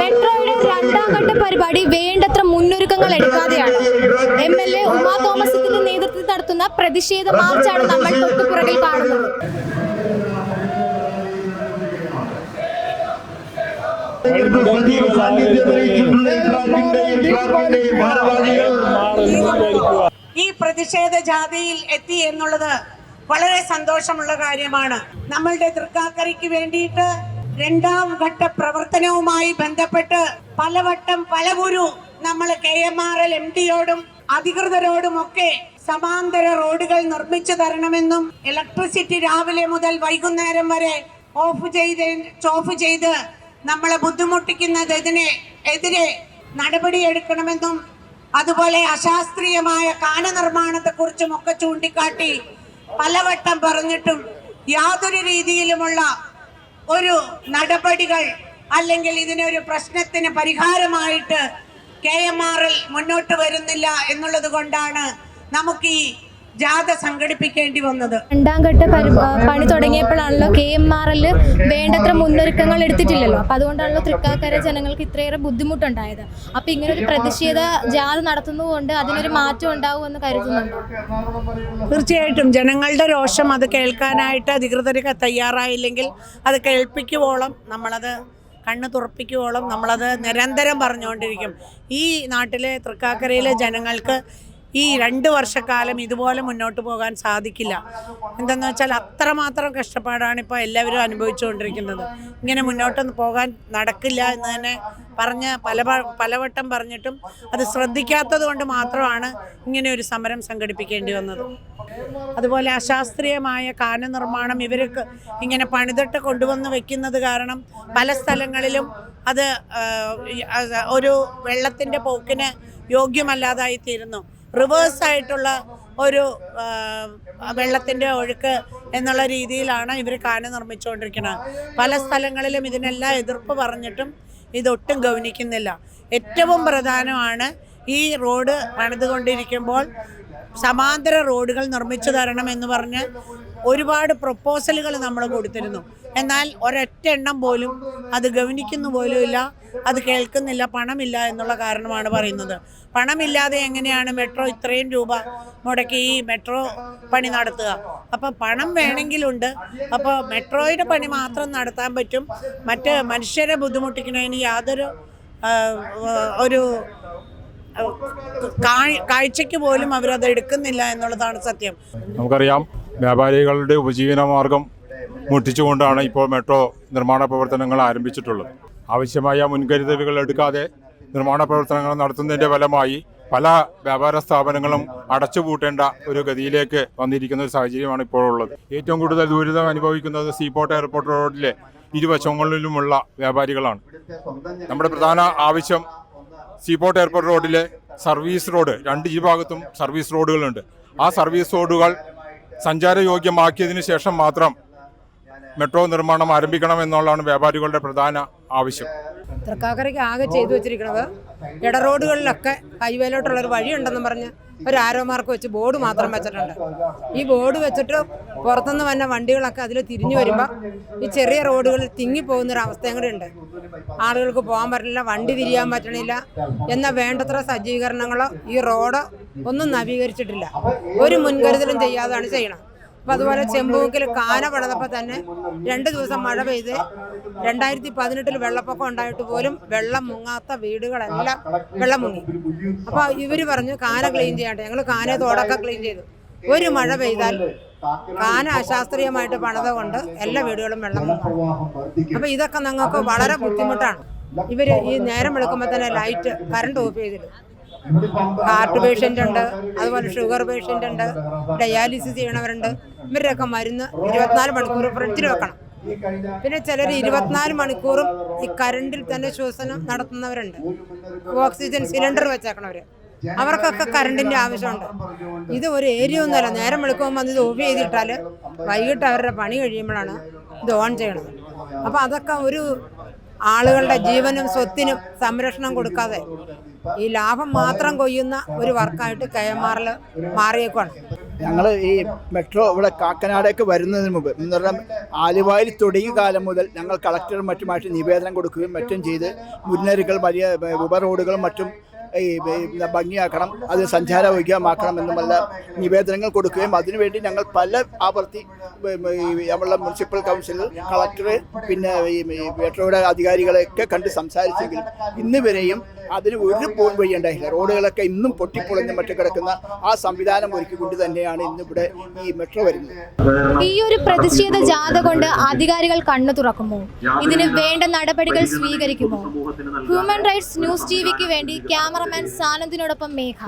മെട്രോയുടെ രണ്ടാം ഘട്ട പരിപാടി വേണ്ടത്ര മുന്നൊരുക്കങ്ങൾ എടുക്കാതെയാണ്. എം എൽ എ ഉമാ തോമസിന്റെ നേതൃത്വത്തിൽ നടത്തുന്ന പ്രതിഷേധ മാർച്ചാണ് നമ്മൾ തൊട്ടുപുറകിൽ കാണുന്നത്. ഈ പ്രതിഷേധ ജാഥയിൽ എത്തി എന്നുള്ളത് വളരെ സന്തോഷമുള്ള കാര്യമാണ്. നമ്മളുടെ തൃക്കാക്കരയ്ക്ക് വേണ്ടിയിട്ട് രണ്ടാം ഘട്ട പ്രവർത്തനവുമായി ബന്ധപ്പെട്ട് പലവട്ടം പലകുരു നമ്മൾ K M R L M ഡിയോടും അധികൃതരോടും ഒക്കെ സമാന്തര റോഡുകൾ നിർമ്മിച്ചു തരണമെന്നും ഇലക്ട്രിസിറ്റി രാവിലെ മുതൽ വൈകുന്നേരം വരെ ഓഫ് ചെയ്ത് ഓഫ് ചെയ്ത് നമ്മളെ ബുദ്ധിമുട്ടിക്കുന്നത് ഇതിനെ എതിരെ നടപടിയെടുക്കണമെന്നും അതുപോലെ അശാസ്ത്രീയമായ കാന നിർമ്മാണത്തെക്കുറിച്ചും ഒക്കെ ചൂണ്ടിക്കാട്ടി പലവട്ടം പറഞ്ഞിട്ടും യാതൊരു രീതിയിലുമുള്ള ഒരു നടപടികൾ അല്ലെങ്കിൽ ഇതിനൊരു പ്രശ്നത്തിന് പരിഹാരമായിട്ട് കെ എം ആർ എൽ മുന്നോട്ട് വരുന്നില്ല എന്നുള്ളത് കൊണ്ടാണ് നമുക്ക് ഈ ജാഥ സംഘടിപ്പിക്കേണ്ടി വന്നത്. രണ്ടാം ഘട്ട പണി തുടങ്ങിയപ്പോഴാണല്ലോ കെ എം ആർ എൽ വേണ്ടത്ര മുന്നൊരുക്കങ്ങൾ എടുത്തിട്ടില്ലല്ലോ. അപ്പൊ അതുകൊണ്ടാണല്ലോ തൃക്കാക്കര ജനങ്ങൾക്ക് ഇത്രയേറെ ബുദ്ധിമുട്ടുണ്ടായത്. അപ്പൊ ഇങ്ങനെ ഒരു പ്രതിഷേധ ജാഥ നടത്തുന്നതുകൊണ്ട് അതിനൊരു മാറ്റം ഉണ്ടാവുമെന്ന് കരുതുന്നുണ്ടോ? തീർച്ചയായിട്ടും. ജനങ്ങളുടെ രോഷം അത് കേൾക്കാനായിട്ട് അധികൃതർക്ക് തയ്യാറായില്ലെങ്കിൽ അത് കേൾപ്പിക്കുവോളം നമ്മളത് കണ്ണ് തുറപ്പിക്കുവോളം നമ്മളത് നിരന്തരം പറഞ്ഞുകൊണ്ടിരിക്കും. ഈ നാട്ടിലെ തൃക്കാക്കരയിലെ ജനങ്ങൾക്ക് ഈ രണ്ട് വർഷക്കാലം ഇതുപോലെ മുന്നോട്ട് പോകാൻ സാധിക്കില്ല. എന്തെന്ന് വെച്ചാൽ അത്രമാത്രം കഷ്ടപ്പാടാണ് ഇപ്പോൾ എല്ലാവരും അനുഭവിച്ചുകൊണ്ടിരിക്കുന്നത്. ഇങ്ങനെ മുന്നോട്ട് പോകാൻ നടക്കില്ല എന്ന് തന്നെ പറഞ്ഞ് പല പലവട്ടം പറഞ്ഞിട്ടും അത് ശ്രദ്ധിക്കാത്തത് കൊണ്ട് മാത്രമാണ് ഇങ്ങനെ ഒരു സമരം സംഘടിപ്പിക്കേണ്ടി വന്നത്. അതുപോലെ അശാസ്ത്രീയമായ കാന നിർമ്മാണം ഇവർക്ക് ഇങ്ങനെ പണിതിട്ട് കൊണ്ടുവന്ന് വെക്കുന്നത് കാരണം പല സ്ഥലങ്ങളിലും അത് ഒരു വെള്ളത്തിന്റെ പോക്കിന് യോഗ്യമല്ലാതായി തീരുന്നു റിവേഴ്സ് ആയിട്ടുള്ള ഒരു വെള്ളത്തിന്റെ ഒഴുക്ക് എന്നുള്ള രീതിയിലാണ് ഇവർ കാന നിർമ്മിച്ചുകൊണ്ടിരിക്കുന്നത്. പല സ്ഥലങ്ങളിലും ഇതിനെല്ലാം എതിർപ്പ് പറഞ്ഞിട്ടും ഇതൊട്ടും ഗൗനിക്കുന്നില്ല. ഏറ്റവും പ്രധാനമാണ് ഈ റോഡ് പണിതുകൊണ്ടിരിക്കുമ്പോൾ സമാന്തര റോഡുകൾ നിർമ്മിച്ചു തരണം എന്ന് പറഞ്ഞ് ഒരുപാട് പ്രപ്പോസലുകൾ നമ്മൾ കൊടുത്തിരുന്നു. എന്നാൽ ഒരൊറ്റ എണ്ണം പോലും അത് ഗവനിക്കുന്നു പോലുമില്ല അത് കേൾക്കുന്നില്ല പണമില്ല എന്നുള്ള കാരണമാണ് പറയുന്നത്. പണമില്ലാതെ എങ്ങനെയാണ് മെട്രോ ഇത്രയും രൂപ മുടക്കി ഈ മെട്രോ പണി നടത്തുക? അപ്പം പണം വേണമെങ്കിലുണ്ട്. അപ്പോൾ മെട്രോയുടെ പണി മാത്രം നടത്താൻ പറ്റും. മറ്റ് മനുഷ്യരെ ബുദ്ധിമുട്ടിക്കുന്നതിന് യാതൊരു ഒരു കാഴ്ചയ്ക്ക് പോലും അവരത് എടുക്കുന്നില്ല എന്നുള്ളതാണ് സത്യം. നമുക്കറിയാം വ്യാപാരികളുടെ ഉപജീവനമാർഗം മുട്ടിച്ചുകൊണ്ടാണ് ഇപ്പോൾ മെട്രോ നിർമ്മാണ പ്രവർത്തനങ്ങൾ ആരംഭിച്ചിട്ടുള്ളത്. ആവശ്യമായ മുൻകരുതലുകൾ എടുക്കാതെ നിർമ്മാണ പ്രവർത്തനങ്ങൾ നടത്തുന്നതിന്റെ ഫലമായി പല വ്യാപാര സ്ഥാപനങ്ങളും അടച്ചുപൂട്ടേണ്ട ഒരു ഗതിയിലേക്ക് വന്നിരിക്കുന്ന ഒരു സാഹചര്യമാണ് ഇപ്പോൾ ഉള്ളത്. ഏറ്റവും കൂടുതൽ ദുരിതം അനുഭവിക്കുന്നത് സീപോർട്ട് എയർപോർട്ട് റോഡിലെ ഇരുവശങ്ങളിലുമുള്ള വ്യാപാരികളാണ്. നമ്മുടെ പ്രധാന ആവശ്യം സീപോർട്ട് എയർപോർട്ട് റോഡിലെ സർവീസ് റോഡ് രണ്ട് ഈ ഭാഗത്തും സർവീസ് റോഡുകളുണ്ട്. ആ സർവീസ് റോഡുകൾ സഞ്ചാരയോഗ്യമാക്കിയതിനു ശേഷം മാത്രം മെട്രോ നിർമ്മാണം ആരംഭിക്കണം എന്നുള്ളതാണ് വ്യാപാരികളുടെ പ്രധാന ആവശ്യം. തൃക്കാക്കരയ്ക്ക് ആകെ ചെയ്തു വെച്ചിരിക്കുന്നത് ഇട റോഡുകളിലൊക്കെ ഹൈവേയിലോട്ടുള്ള ഒരു വഴിയുണ്ടെന്ന് പറഞ്ഞ് ഒരു ആരോ മാർക്ക് വെച്ച് ബോർഡ് മാത്രം വെച്ചിട്ടുണ്ട്. ഈ ബോർഡ് വെച്ചിട്ട് പുറത്തുനിന്ന് വന്ന വണ്ടികളൊക്കെ അതിൽ തിരിഞ്ഞു വരുമ്പോൾ ഈ ചെറിയ റോഡുകളിൽ തിങ്ങിപ്പോകുന്നൊരവസ്ഥയും കൂടെ ഉണ്ട്. ആളുകൾക്ക് പോകാൻ പറ്റില്ല വണ്ടി തിരിയാൻ പറ്റണില്ല. എന്ന വേണ്ടത്ര സജ്ജീകരണങ്ങളോ ഈ റോഡ് ഒന്നും നവീകരിച്ചിട്ടില്ല. ഒരു മുൻകരുതലും ചെയ്യാതാണ് ചെയ്യണം. അപ്പം അതുപോലെ ചെമ്പൂക്കിൽ കാന പണിതപ്പോൾ തന്നെ രണ്ട് ദിവസം മഴ പെയ്ത് രണ്ടായിരത്തി പതിനെട്ടിൽ വെള്ളപ്പൊക്കം ഉണ്ടായിട്ട് പോലും വെള്ളം മുങ്ങാത്ത വീടുകളെല്ലാം വെള്ളം മുങ്ങി. അപ്പോൾ ഇവർ പറഞ്ഞു കാന ക്ലീൻ ചെയ്യട്ടെ ഞങ്ങൾ കാന തോടൊക്കെ ക്ലീൻ ചെയ്തു. ഒരു മഴ പെയ്താൽ കാന അശാസ്ത്രീയമായിട്ട് പണത കൊണ്ട് എല്ലാ വീടുകളും വെള്ളം മുങ്ങും. അപ്പോൾ ഇതൊക്കെ ഞങ്ങൾക്ക് വളരെ ബുദ്ധിമുട്ടാണ്. ഇവർ ഈ നേരം വെളുക്കുമ്പോൾ തന്നെ ലൈറ്റ് കറണ്ട് ഓഫ് ചെയ്തിടും. ഹാർട്ട് പേഷ്യന്റ് ഉണ്ട് അതുപോലെ ഷുഗർ പേഷ്യന്റ് ഉണ്ട് ഡയാലിസിസ് ചെയ്യണവരുണ്ട്. ഇവരുടെയൊക്കെ മരുന്ന് ഇരുപത്തിനാല് മണിക്കൂർ ഫ്രിഡ്ജിൽ വെക്കണം. പിന്നെ ചിലർ ഇരുപത്തിനാല് മണിക്കൂറും ഈ കരണ്ടിൽ തന്നെ ശ്വസനം നടത്തുന്നവരുണ്ട്. ഓക്സിജൻ സിലിണ്ടർ വെച്ചേക്കണവർ അവർക്കൊക്കെ കറണ്ടിന്റെ ആവശ്യമുണ്ട്. ഇത് ഒരു ഏരിയ ഒന്നുമല്ല. നേരം വെളുക്കുമ്പോൾ ഇത് ഓഫ് ചെയ്തിട്ടാൽ വൈകിട്ട് അവരുടെ പണി കഴിയുമ്പോഴാണ് ഇത് ഓൺ ചെയ്യണത്. അപ്പോൾ അതൊക്കെ ഒരു ആളുകളുടെ ജീവനും സ്വത്തിനും സംരക്ഷണം കൊടുക്കാതെ ഈ ലാഭം മാത്രം കൊയ്യുന്ന ഒരു വർക്കായിട്ട് കെ എം ആറിൽ മാറിയേക്കാണ് ഞങ്ങൾ ഈ മെട്രോ ഇവിടെ കാക്കനാടേക്ക് വരുന്നതിന് മുമ്പ് എന്ന് പറഞ്ഞാൽ ആലുവായിൽ തുടങ്ങിയ കാലം മുതൽ ഞങ്ങൾ കളക്ടറും മറ്റുമായിട്ട് നിവേദനം കൊടുക്കുകയും മറ്റും ചെയ്ത് മുന്നേറുകൾ വലിയ ഉപ റോഡുകളും മറ്റും ഈ ഭംഗിയാക്കണം അത് സഞ്ചാരയോഗ്യമാക്കണം എന്നുമല്ല നിവേദനങ്ങൾ കൊടുക്കുകയും അതിനുവേണ്ടി ഞങ്ങൾ പല ആവർത്തി നമ്മളെ മുനിസിപ്പൽ കൗൺസിലർ കളക്ടർ പിന്നെ ഈ മെട്രോയുടെ അധികാരികളെയൊക്കെ കണ്ട് സംസാരിച്ചെങ്കിലും ഇന്ന് വരെയും അതിന് ഒരു പോൺ വഴി ഉണ്ടായില്ല റോഡുകളൊക്കെ ഇന്നും പൊട്ടിപ്പൊളിഞ്ഞ് മറ്റു കിടക്കുന്ന ആ സംവിധാനം ഒരുക്കിക്കൊണ്ട് തന്നെയാണ് ഇന്നിവിടെ ഈ മെട്രോ വരുന്നത്. ഈ ഒരു പ്രതിഷേധ ജാഥ കൊണ്ട് അധികാരികൾ കണ്ണു തുറക്കുമോ? ഇതിന് വേണ്ട നടപടികൾ സ്വീകരിക്കുമോ? ഹ്യൂമൻ റൈറ്റ്സ് ന്യൂസ് ടിവിക്ക് വേണ്ടി ക്യാമറമാൻ സാനന്ദിനോടൊപ്പം മേഘ.